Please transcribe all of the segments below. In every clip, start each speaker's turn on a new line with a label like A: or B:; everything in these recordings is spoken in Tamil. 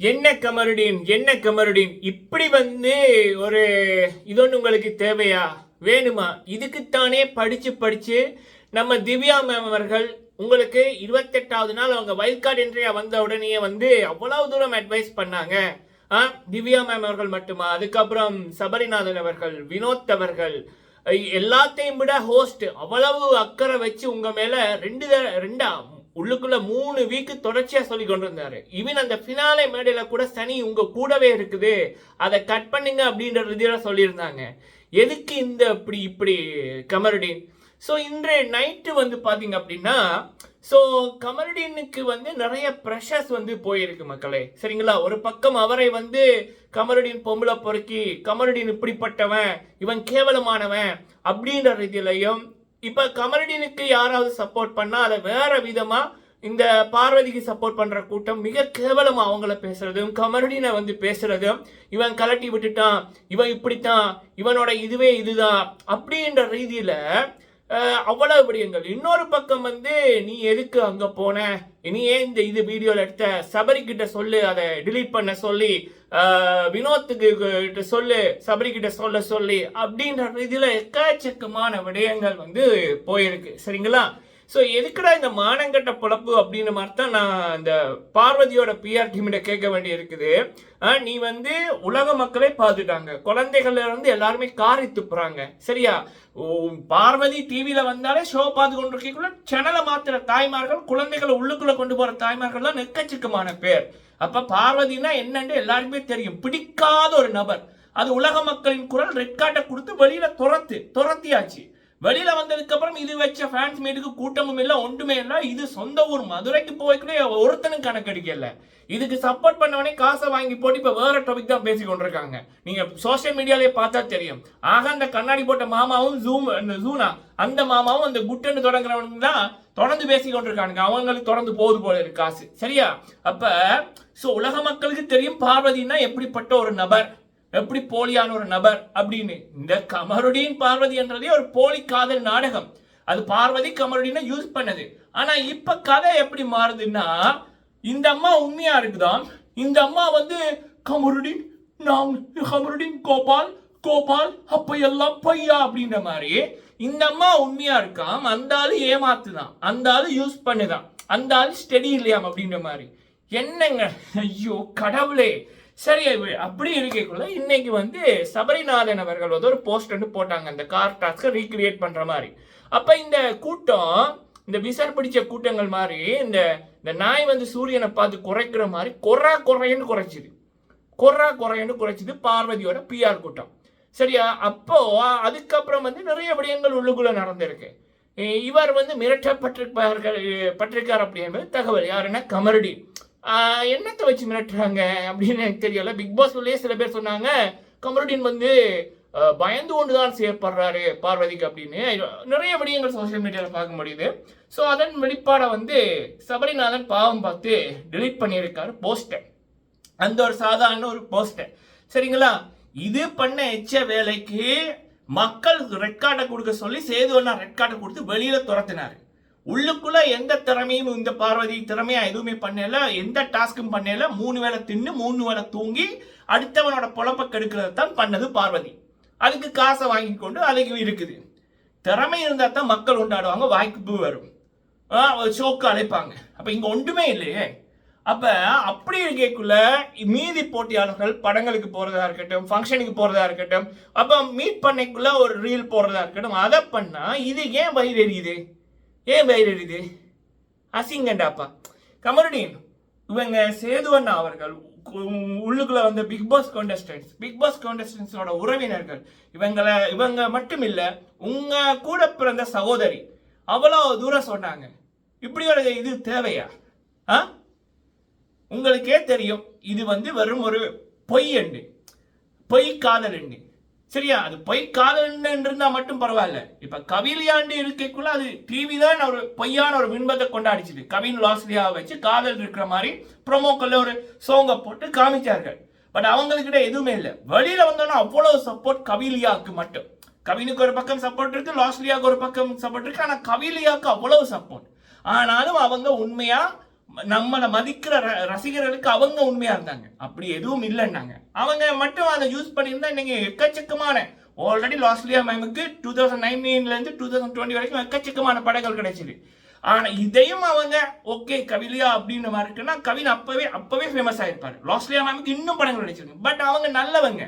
A: என்ன கமருடீன் என்ன கமருடீன்? இப்படி வந்து ஒரு இது ஒன்று உங்களுக்கு தேவையா? வேணுமா? இதுக்குத்தானே படித்து படித்து நம்ம திவ்யா மேம் அவர்கள் உங்களுக்கு இருபத்தெட்டாவது நாள் அவங்க வைல்ட் கார்டு என்ட்ரியா வந்த உடனே வந்து அவ்வளவு தூரம் அட்வைஸ் பண்ணாங்க. ஆ திவ்யா மேம் அவர்கள் மட்டுமா? அதுக்கப்புறம் சபரிநாதன் அவர்கள் வினோத் அவர்கள் எல்லாத்தையும் விட ஹோஸ்ட் அவ்வளவு அக்கறை வச்சு உங்க மேல ரெண்டு ரெண்டா உள்ளுக்குள்ள மூணு வீக்கு தொடர்ச்சியா சொல்லி கொண்டிருந்தாரு. ஈவன் அந்த ஃபினாலே மேடையில கூட சனி உங்க கூடவே இருக்குது. அதை கட் பண்ணுங்க அப்படின்ற ரீதியில சொல்லியிருந்தாங்க. எதுக்கு இந்த இப்படி இப்படி கமருடின்? ஸோ இன்றைய நைட்டு வந்து பாத்தீங்க அப்படின்னா ஸோ கமருடீனுக்கு வந்து நிறைய ப்ரெஷர்ஸ் வந்து போயிருக்கு மக்களே. சரிங்களா? ஒரு பக்கம் அவரை வந்து கமருடீன் பொம்பளை பொறுக்கி கமருடீன் இப்படிப்பட்டவன் இவன் கேவலமானவன் அப்படின்ற ரீதியிலையும் இப்போ கமரடினுக்கு யாராவது சப்போர்ட் பண்ணால் அதை வேற விதமாக இந்த பார்வதிக்கு சப்போர்ட் பண்ணுற கூட்டம் மிக கேவலமாக அவங்கள பேசுறதும் கமரடினை வந்து பேசுறதும் இவன் கலட்டி விட்டுட்டான் இவன் இப்படித்தான் இவனோட இதுவே இதுதான் அப்படின்ற ரீதியில் அவ்வளவு விடயங்கள். இன்னொரு பக்கம் வந்து நீ எதுக்கு அங்கே போன? நீ ஏன் இந்த இது வீடியோவில் எடுத்த? சபரி கிட்ட சொல்லு அதை டிலீட் பண்ண சொல்லி வினோத்துக்கு கிட்ட சொல்லு சபரி கிட்ட சொல்ல சொல்லி அப்படின்ற இதில் எக்கச்சக்கமான விடயங்கள் வந்து போயிருக்கு. சரிங்களா? ஸோ எதுக்குடா இந்த மானங்கட்ட பொழப்பு அப்படின்ற மாதிரி தான் நான் இந்த பார்வதியோட பிஆர் டீமிட்ட கேட்க வேண்டி இருக்குது. நீ வந்து உலக மக்களே பார்த்துட்டாங்க குழந்தைகள்ல இருந்து எல்லாருமே காரி துப்புறாங்க. சரியா? பார்வதி டிவியில வந்தாலே ஷோ பார்த்து கொண்டிருக்கக்குள்ள சேனலை மாத்துற தாய்மார்கள் குழந்தைகளை உள்ளுக்குள்ள கொண்டு போற தாய்மார்கள்லாம் நெக்கச்சக்கமான பேர். அப்ப பார்வதினா என்னன்னு எல்லாருக்குமே தெரியும். பிடிக்காத ஒரு நபர். அது உலக மக்களின் குரல் ரெட் கார்டை கொடுத்து வெளியில துரத்து துரத்தியாச்சு. வெளியில வந்ததுக்கு அப்புறம் இது வச்ச ஃபேன்ஸ் மீட்டுக்கு கூட்டமும் இல்லை ஒன்றுமே இல்லை. இது சொந்த ஊர் மதுரைக்கு போய்க்கூட ஒருத்தனும் கணக்கெடுக்கல இதுக்கு சப்போர்ட் பண்ணவனே காசை வாங்கி போட்டு இப்போ வேற டாபிக் தான் பேசி கொண்டிருக்காங்க. நீங்க சோசியல் மீடியாலே பார்த்தா தெரியும். ஆக அந்த கண்ணாடி போட்ட மாமாவும் ஜூம் அந்த ஜூனா அந்த மாமாவும் அந்த குட்டன்னு தொடங்குறவனுக்கு தான் தொடர்ந்து பேசி கொண்டிருக்கானுங்க. அவங்களுக்கு தொடர்ந்து போகுது போல இருக்கு காசு. சரியா? அப்ப சோ உலக மக்களுக்கு தெரியும் பார்வதினா எப்படிப்பட்ட ஒரு நபர்? எப்படி போலியான ஒரு நபர் அப்படின்னு? இந்த கமருடீன் பார்வதி என்றதே ஒரு போலி காதல் நாடகம். அது பார்வதி கமருடீனை யூஸ் பண்ணது. ஆனா இப்ப கதை எப்படி மாறுதுன்னா இந்த அம்மா உண்மையா இருக்குதான் இந்த அம்மா வந்து கமருடீன் நான் கமருடீன் கோபால் கோபால் அப்ப எல்லாம் பையா அப்படின்ற மாதிரி இந்த அம்மா உண்மையா இருக்காம்? அந்த ஆளு ஏமாத்துதான். அந்த ஆளு யூஸ் பண்ணுதான். அந்த ஆளு ஸ்டெடி இல்லையாம் அப்படின்ற மாதிரி. என்னங்க? ஐயோ கடவுளே. சரி அப்படி இருக்கக்குள்ள இன்னைக்கு வந்து சபரிநாதன் அவர்கள் வந்து ஒரு போஸ்ட் வந்து போட்டாங்க. அந்த கார் டாஸ்கை ரீக்ரியேட் பண்ணுற மாதிரி. அப்போ இந்த கூட்டம் இந்த விசார் பிடிச்ச கூட்டங்கள் மாதிரி இந்த இந்த நாய் வந்து சூரியனை பார்த்து குறைக்கிற மாதிரி கொரா குறையன்னு குறைச்சிது. கொரா குறைன்னு குறைச்சிது பார்வதியோட பிஆர் கூட்டம். சரியா? அப்போ அதுக்கப்புறம் வந்து நிறைய விடயங்கள் உள்ளுக்குள்ள நடந்திருக்கு. இவர் வந்து மிரட்டப்பட்டிருப்பார்கள் பட்டிருக்கார் அப்படி தகவல். யாருன்னா கமரடி. என்னத்தை வச்சு மிரட்டுறாங்க அப்படின்னு எனக்கு தெரியல. பிக் பாஸ் உள்ளே சில பேர் சொன்னாங்க கமருடின் வந்து பயந்து கொண்டு தான் செயற்படுறாரு பார்வதிக்கு அப்படின்னு. நிறைய விடயங்கள் சோஷியல் மீடியாவில் பார்க்க முடியுது. ஸோ அதன் வெளிப்பாடை வந்து சபரிநாதன் பாவம் பார்த்து டெலிட் பண்ணியிருக்காரு போஸ்டர் அந்த ஒரு சாதாரண ஒரு போஸ்டர் சரிங்களா? இது பண்ண எச்ச வேலைக்கு மக்கள் ரெட் கார்டை கொடுக்க சொல்லி சேதுவண்ணா ரெட் கார்டை கொடுத்து வெளியில துரத்தினாரு. உள்ளுக்குள்ள எந்த திறமையும் இந்த பார்வதி திறமையா எதுவுமே பண்ணல. எந்த டாஸ்க்கும் பண்ணல. மூணு வேளை தின்னு மூணு வேளை தூங்கி அடுத்தவனோட பொழப்ப கெடுக்கிறது தான் பண்ணது பார்வதி. அதுக்கு காசை வாங்கி கொண்டு அதுக்கு இருக்குது. திறமை இருந்தால் தான் மக்கள் கொண்டாடுவாங்க வாய்ப்பு வரும். ஷோக்கு அழைப்பாங்க. அப்ப இங்க ஒன்றுமே இல்லையே. அப்ப அப்படி இருக்கக்குள்ள மீதி போட்டியாளர்கள் படங்களுக்கு போறதா இருக்கட்டும் ஃபங்க்ஷனுக்கு போறதா இருக்கட்டும் அப்ப மீட் பண்ணைக்குள்ள ஒரு ரீல் போடுறதா இருக்கட்டும் அதை பண்ணா இது ஏன் வயிறு எரியுது ஏன் வயிறு அசிங்கண்டாப்பா கமருடீன் இவங்க சேதுவண்ணா அவர்கள் உள்ளுக்குள்ள வந்த Bigg Boss contestants Bigg Boss கான்டெஸ்டன்ஸோட உறவினர்கள். இவங்களை இவங்க மட்டும் இல்லை உங்க கூட பிறந்த சகோதரி. அவ்வளோ தூரம் சொன்னாங்க. இப்படி ஒரு இது தேவையா? ஆ? உங்களுக்கே தெரியும் இது வந்து வெறும் ஒரு பொய் எண்டு. பொய் காதல் எண்டு. சரியா? அது பொய் காதல் மட்டும் பரவாயில்ல. இப்போ கவிலியாண்டு இருக்கக்குள்ள அது டிவி தான் ஒரு பொய்யான ஒரு பின்பத்தை கொண்டாடிச்சுது. கவின் லாஸ்லியாவை வச்சு காதல் இருக்கிற மாதிரி ப்ரொமோக்கல்ல ஒரு சோங்கை போட்டு காமிச்சார்கள். பட் அவங்கக்கிட்ட எதுவுமே இல்லை. வெளியில் வந்தோன்னா அவ்வளோ சப்போர்ட் கவிலியாவுக்கு மட்டும். கவினுக்கு ஒரு பக்கம் சப்போர்ட் இருக்கு லாஸ்லியாவுக்கு ஒரு பக்கம் சப்போர்ட் இருக்கு. ஆனால் கவிலியாவுக்கு அவ்வளோ சப்போர்ட் ஆனாலும் அவங்க உண்மையாக நம்மளை மதிக்கிற ர- ரசிகர்களுக்கு அவங்க உண்மையா இருந்தாங்க. அப்படி எதுவும் இல்லைன்னாங்க. அவங்க மட்டும் அதை யூஸ் பண்ணியிருந்தா நீங்க எக்கச்சக்கமான ஆல்ரெடி லாஸ்ட்லியா மேமுக்கு டூ தௌசண்ட் நைன்டீன்ல இருந்து டூ தௌசண்ட் டுவெண்ட்டி வரைக்கும் எக்கச்சக்கமான படங்கள் கிடைச்சிது. ஆனா இதையும் அவங்க ஓகே கவிலியா அப்படின்ற மாதிரி இருக்குன்னா கவின் அப்பவே அப்பவே ஃபேமஸ் ஆயிருப்பாரு. லாஸ்ட்லியா மேமுக்கு இன்னும் படங்கள் கிடைச்சிருக்கு. பட் அவங்க நல்லவங்க.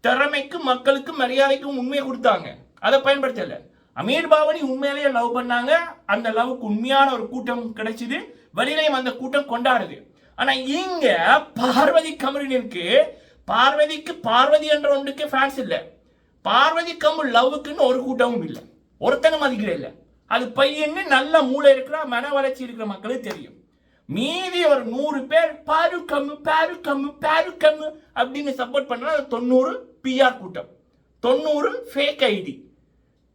A: திறமைக்கும் மக்களுக்கும் மரியாதைக்கும் உண்மையை கொடுத்தாங்க. அதை பயன்படுத்தல. அமீர் பாவனி உண்மையிலேயே லவ் பண்ணாங்க. அந்த லவ்க்கு உண்மையான ஒரு கூட்டம் கிடைச்சிது. வெளியிலையும் அந்த கூட்டம் கொண்டாடுது. ஆனா இங்க பார்வதி கமலினுக்கு பார்வதிக்கு பார்வதி என்ற ஒன்றுக்கு ஃபேன்ஸ் இல்லை. பார்வதி கமல் லவ்வுக்குன்னு ஒரு கூட்டமும் இல்லை. ஒருத்தனை மதிக்கிற இல்லை. அது பையன்னு நல்ல மூளை இருக்கிற மன வளர்ச்சி இருக்கிற மக்களுக்கு தெரியும். மீதி ஒரு நூறு பேர் பாரு கம்மு பாரு கம்மு பாரு கம்மு அப்படின்னு சப்போர்ட் பண்ணால் தொண்ணூறு பிஆர் கூட்டம். தொண்ணூறு ஃபேக் ஐடி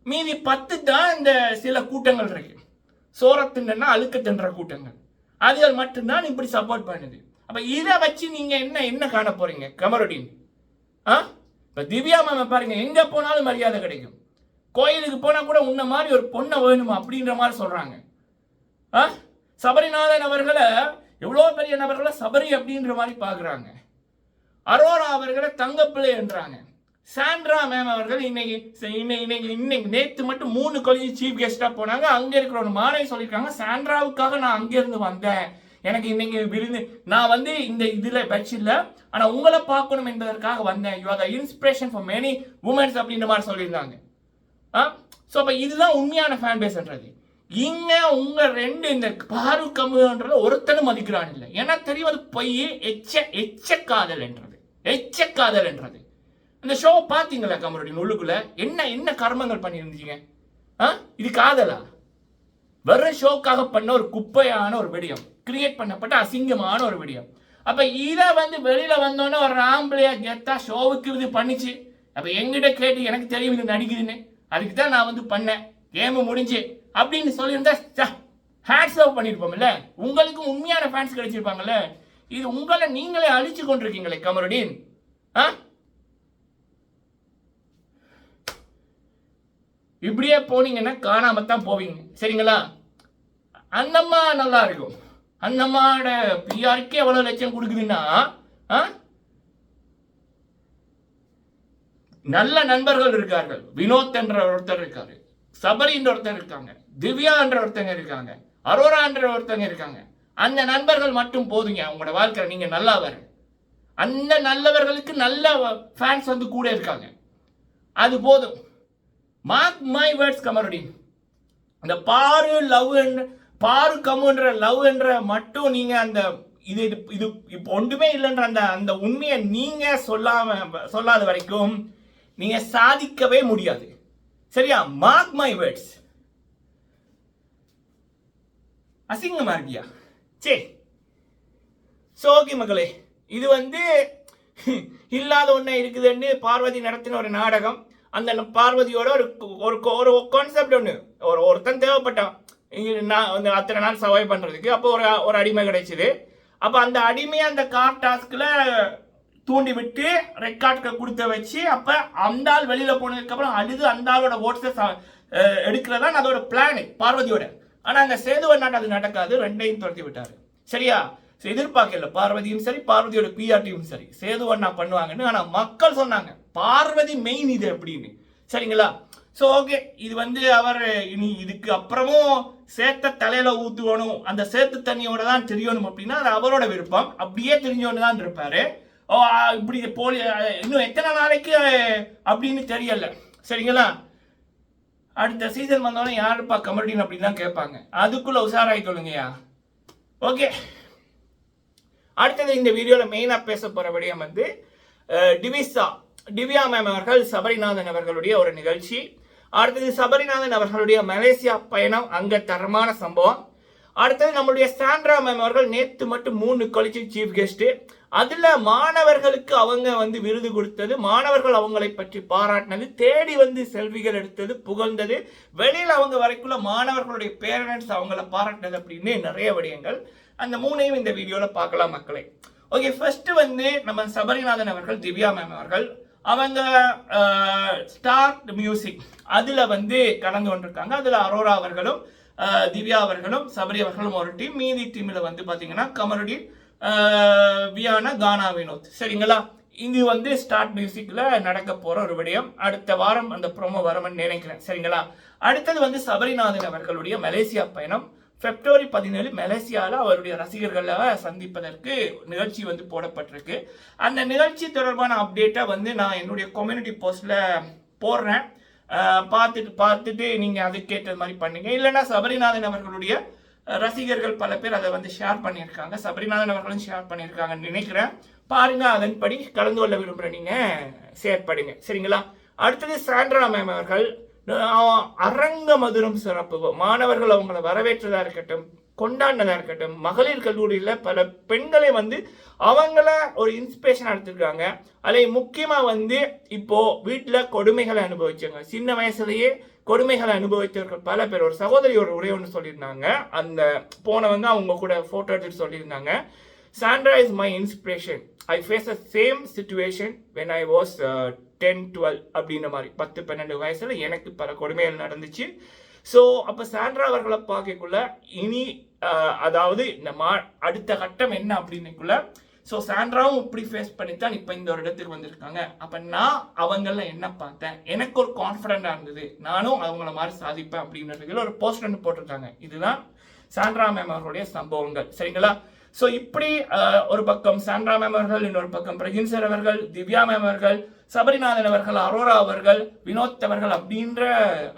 A: மீதி பத்து தான் இந்த சில கூட்டங்கள் இருக்கு. சோரத்தின்னா அழுக்க தின்ற கூட்டங்கள். அதுகள் மட்டும்தான் இப்படி சப்போர்ட் பண்ணுது. அப்போ இதை வச்சு நீங்கள் என்ன என்ன காண போகிறீங்க கமருடின். ஆ? இப்போ திவ்யா மாமா பாருங்க எங்கே போனாலும் மரியாதை கிடைக்கும். கோயிலுக்கு போனால் கூட உன்ன மாதிரி ஒரு பொண்ணை வேணுமா அப்படின்ற மாதிரி சொல்கிறாங்க ஆ? சபரிநாதன் அவர்களை எவ்வளோ பெரிய நபர்களை சபரி அப்படின்ற மாதிரி பார்க்குறாங்க. அரோரா அவர்களை தங்கப்பிள்ளை என்றாங்க. சாண்ட்ரா மேம் அவர்கள் இன்னைக்கு இன்னைக்கு இன்னைக்கு நேற்று மட்டும் மூணு காலேஜ் சீஃப் கெஸ்டாக போனாங்க. அங்கே இருக்கிற ஒரு மாணவி சொல்லியிருக்காங்க. சாண்ட்ராவுக்காக நான் அங்கேருந்து வந்தேன். எனக்கு இன்னைக்கு விருந்து நான் வந்து இந்த இதில் பட்ச் இல்லை ஆனால் உங்களை பார்க்கணும் என்பதற்காக வந்தேன். You are the inspiration for many womens அப்படின்ற மாதிரி சொல்லியிருந்தாங்க. ஆ? ஸோ அப்போ இதுதான் உண்மையான ஃபேன் பேஸ்ன்றது இங்க உங்க ரெண்டு இந்த பாரு கம்முன்றது ஒருத்தனும் மதிக்கிறான் இல்லை. ஏன்னா தெரியும் அது பொய் எச்ச எச்ச காதல் என்றது. எச்ச காதல் என்றது. அந்த ஷோ பார்த்தீங்களா கமருடைய உள்ளுக்குள்ள? என்ன என்ன கர்மங்கள் பண்ணியிருந்தீங்க? ஆ? இது காதலா? வெறும் ஷோக்காக பண்ண ஒரு குப்பையான ஒரு விடியம். கிரியேட் பண்ணப்பட்ட அசிங்கமான ஒரு விடியம். அப்போ இதை வந்து வெளியில் வந்தோன்னே ஒரு ஆம்பளையா கெத்தா ஷோவுக்கு இது பண்ணிச்சு. அப்போ எங்கிட்ட கேட்டு எனக்கு தெரியும் இது நடிக்குதுன்னு. அதுக்கு தான் நான் வந்து பண்ணேன். கேமு முடிஞ்சு. அப்படின்னு சொல்லியிருந்தா ஹேட்ஸ் ஆஃப் பண்ணியிருப்போம்ல. உங்களுக்கும் உண்மையான ஃபேன்ஸ் கிடைச்சிருப்பாங்கல்ல. இது உங்களை நீங்களே அழிச்சு கொண்டிருக்கீங்களே கமருடீன். ஆ? இப்படியே போனீங்கன்னா காணாம தான் போவீங்க. சரிங்களா? அந்தம்மா நல்லா இருக்கும். அந்தம்மாவோட பிஆருக்கு எவ்வளவு லட்சம் கொடுக்குதுன்னா ஆ? நல்ல நண்பர்கள் இருக்கார்கள். வினோத் என்ற ஒருத்தர் இருக்காரு. சபரி என்ற ஒருத்தர் இருக்காங்க. திவ்யா என்ற ஒருத்தங்க இருக்காங்க. அரோரா என்ற ஒருத்தங்க இருக்காங்க. அந்த நண்பர்கள் மட்டும் போதுங்க. உங்களோட வாழ்க்கை நீங்க நல்லா வர. அந்த நல்லவர்களுக்கு நல்ல ஃபேன்ஸ் வந்து கூட இருக்காங்க. அது போதும். மார்க் மை வேர்ட்ஸ் கமருடீன் அந்த பாரு லவ் என்ற பாரு கமுன்ற லவ் என்ற மட்டும் நீங்க அந்த இது இது இது இப்போ ஒன்றுமே இல்லைன்ற அந்த அந்த உண்மையை நீங்க சொல்லாம சொல்லாத வரைக்கும் நீங்க சாதிக்கவே முடியாது. சரியா? மார்க் மை வேர்ட்ஸ் அசிங்கமா இருக்கியா? சரி ஸோ ஓகே மக்களே இது வந்து இல்லாத ஒன்று இருக்குதுன்னு பார்வதி நடத்தின ஒரு நாடகம். அந்த பார்வதியோட ஒரு ஒரு ஒரு கான்செப்ட் ஒன்று ஒரு ஒருத்தன் தேவைப்பட்டான். இங்க நான் வந்து அத்தனை நாள் சர்வை பண்ணுறதுக்கு அப்போ ஒரு ஒரு அடிமை கிடைச்சிது. அப்போ அந்த அடிமையை அந்த கார் டாஸ்கில் தூண்டி விட்டு ரெக்கார்டுக்கு கொடுத்த வச்சு அப்போ அந்த ஆள் வெளியில் போனதுக்கப்புறம் அழுது அந்த ஆளோட ஓட்ஸை எடுக்கிறதா அதோட பிளானு பார்வதியோட. ஆனால் அங்கே சேதுவன் நாட்டு அது நடக்காது. ரெண்டையும் துரத்தி விட்டார். சரியா? எதிர்பார்க்கல. பார்வதியும் சரி பார்வதியோட பிஆர்டியும் சரி. சேதுவண்ணா பண்ணுவாங்கன்னு ஆனால் மக்கள் சொன்னாங்க. பார்வதி மெயின் இது அப்படின்னு. சரிங்களா? ஸோ ஓகே இது வந்து அவர் இனி இதுக்கு அப்புறமும் சேத்த தலையில ஊற்றுவணும் அந்த சேத்து தண்ணியோட தான் தெரியணும் அப்படின்னா அது அவரோட விருப்பம். அப்படியே தெரிஞ்சோன்னு தான் இருப்பாரு. ஓ இப்படி போலி இன்னும் எத்தனை நாளைக்கு அப்படின்னு தெரியல. சரிங்களா? அடுத்த சீசன் வந்தோடனே யாருப்பா கமர்டின் அப்படின்னு தான் கேட்பாங்க. அதுக்குள்ள உஷாராயிக்கொள்ளுங்கய்யா ஓகே அடுத்தது இந்த வீடியோவில் மெயினாக பேச போகிற விடயம் வந்து டிவிசா. திவ்யா மேம் அவர்கள் சபரிநாதன் அவர்களுடைய ஒரு நிகழ்ச்சி. அடுத்தது சபரிநாதன் அவர்களுடைய மலேசியா பயணம் அங்கே தரமான சம்பவம். அடுத்தது நம்மளுடைய சாண்ட்ரா மேம் அவர்கள் நேற்று மட்டும் மூணு காலேஜ் சீஃப் கெஸ்ட் அதுல மாணவர்களுக்கு அவங்க வந்து விருது கொடுத்தது. மாணவர்கள் அவங்களை பற்றி பாராட்டினது. தேடி வந்து செல்விகள் எடுத்தது புகழ்ந்தது. வெளியில் அவங்க வரைக்குள்ள மாணவர்களுடைய பேரண்ட்ஸ் அவங்கள பாராட்டினது அப்படின்னு நிறைய விடயங்கள். அந்த மூணையும் இந்த வீடியோல பார்க்கலாம் மக்களே. ஓகே ஃபர்ஸ்ட் வந்து நம்ம சபரிநாதன் அவர்கள் திவ்யா மேம் அவர்கள் அவங்க ஸ்டார்ட் மியூசிக் அதில் வந்து கலந்து கொண்டிருக்காங்க. அதில் அரோரா அவர்களும் திவ்யா அவர்களும் சபரி அவர்களும் ஒரு டீம் மீதி டீமில் வந்து பார்த்தீங்கன்னா கமருடீன் வியான கானா வினோத் சரிங்களா? இது வந்து ஸ்டார்ட் மியூசிக்கில் நடக்க போகிற ஒரு விடயம். அடுத்த வாரம் அந்த ப்ரோமோ வரும்னு நினைக்கிறேன். சரிங்களா? அடுத்தது வந்து சபரிநாதன் அவர்களுடைய மலேசியா பயணம். பிப்ரவரி பதினேழு மலேசியாவில் அவருடைய ரசிகர்களை சந்திப்பதற்கு நிகழ்ச்சி வந்து போடப்பட்டிருக்கு. அந்த நிகழ்ச்சி தொடர்பான அப்டேட்டை வந்து நான் என்னுடைய கம்யூனிட்டி போஸ்ட்டில் போடுறேன். பார்த்துட்டு பார்த்துட்டு நீங்கள் அதுக்கேற்ற மாதிரி பண்ணுங்க. இல்லைன்னா சபரிநாதன் அவர்களுடைய ரசிகர்கள் பல பேர் அதை வந்து ஷேர் பண்ணியிருக்காங்க. சபரிநாதன் அவர்களும் ஷேர் பண்ணியிருக்காங்கன்னு நினைக்கிறேன். பாருங்க அதன்படி கலந்து கொள்ள விரும்புகிற நீங்கள் ஷேர் பண்ணுங்க. சரிங்களா? அடுத்தது சாண்ட்ரா மேம் அவர்கள். அரங்க மதுரம் சிறப்பு மாணவர்கள் அவங்கள வரவேற்றதா இருக்கட்டும் கொண்டாடினதா இருக்கட்டும் மகளிர் கல்லூரியில் பல பெண்களை வந்து அவங்கள ஒரு இன்ஸ்பிரேஷன் எடுத்திருக்காங்க. அதில் முக்கியமாக வந்து இப்போ வீட்டில் கொடுமைகளை அனுபவிச்சாங்க சின்ன வயசுலேயே கொடுமைகளை அனுபவித்தவர்கள் பல பேர். ஒரு சகோதரி ஒரு உரை ஒன்று சொல்லியிருந்தாங்க. அந்த போனவங்க அவங்க கூட ஃபோட்டோ எடுத்துட்டு சொல்லியிருந்தாங்க. Sandra is my inspiration I face a same situation when I was ten twelve அப்படின்ற மாதிரி பத்து பன்னெண்டு வயசில் எனக்கு பல கொடுமைகள் நடந்துச்சு. ஸோ அப்போ சாண்ட்ரா அவர்களை பார்க்கக்குள்ள இனி அதாவது இந்த மா அடுத்த கட்டம் என்ன அப்படின்னுக்குள்ள ஸோ சாண்ட்ராவும் இப்படி ஃபேஸ் பண்ணி தான் இப்போ இந்த ஒரு இடத்துக்கு வந்திருக்காங்க. அப்போ நான் அவங்கள என்ன பார்த்தேன்? எனக்கு ஒரு கான்ஃபிடென்ட்டாக இருந்தது. நானும் அவங்கள மாதிரி சாதிப்பேன் அப்படின்றதுல ஒரு போஸ்ட் ஒன்று போட்டிருக்காங்க. இதுதான் சாண்ட்ரா மேம் அவர்களுடைய சம்பவங்கள். சரிங்களா? ஸோ இப்படி ஒரு பக்கம் சாண்ட்ரா மேம் அவர்கள் இன்னொரு பக்கம் பிரகின் சார் அவர்கள் திவ்யா மேம் அவர்கள் சபரிநாதன் அவர்கள் அரோரா அவர்கள் வினோத் அவர்கள் அப்படின்ற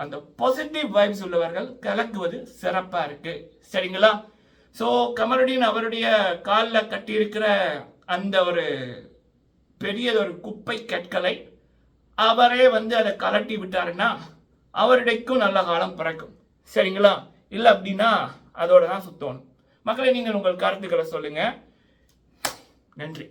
A: அந்த பாசிட்டிவ் வைப்ஸ் உள்ளவர்கள் கலக்குவது சிறப்பாக இருக்கு. சரிங்களா? ஸோ கமருடீன் அவருடைய காலில் கட்டியிருக்கிற அந்த ஒரு பெரியதொரு ஒரு குப்பை கற்களை அவரே வந்து அதை கலட்டி விட்டாருன்னா அவருடைக்கும் நல்ல காலம் பிறக்கும். சரிங்களா? இல்லை அப்படின்னா அதோட தான் சுத்தணும். மக்களை நீங்கள் உங்கள் கருத்துக்களை சொல்லுங்கள் நன்றி.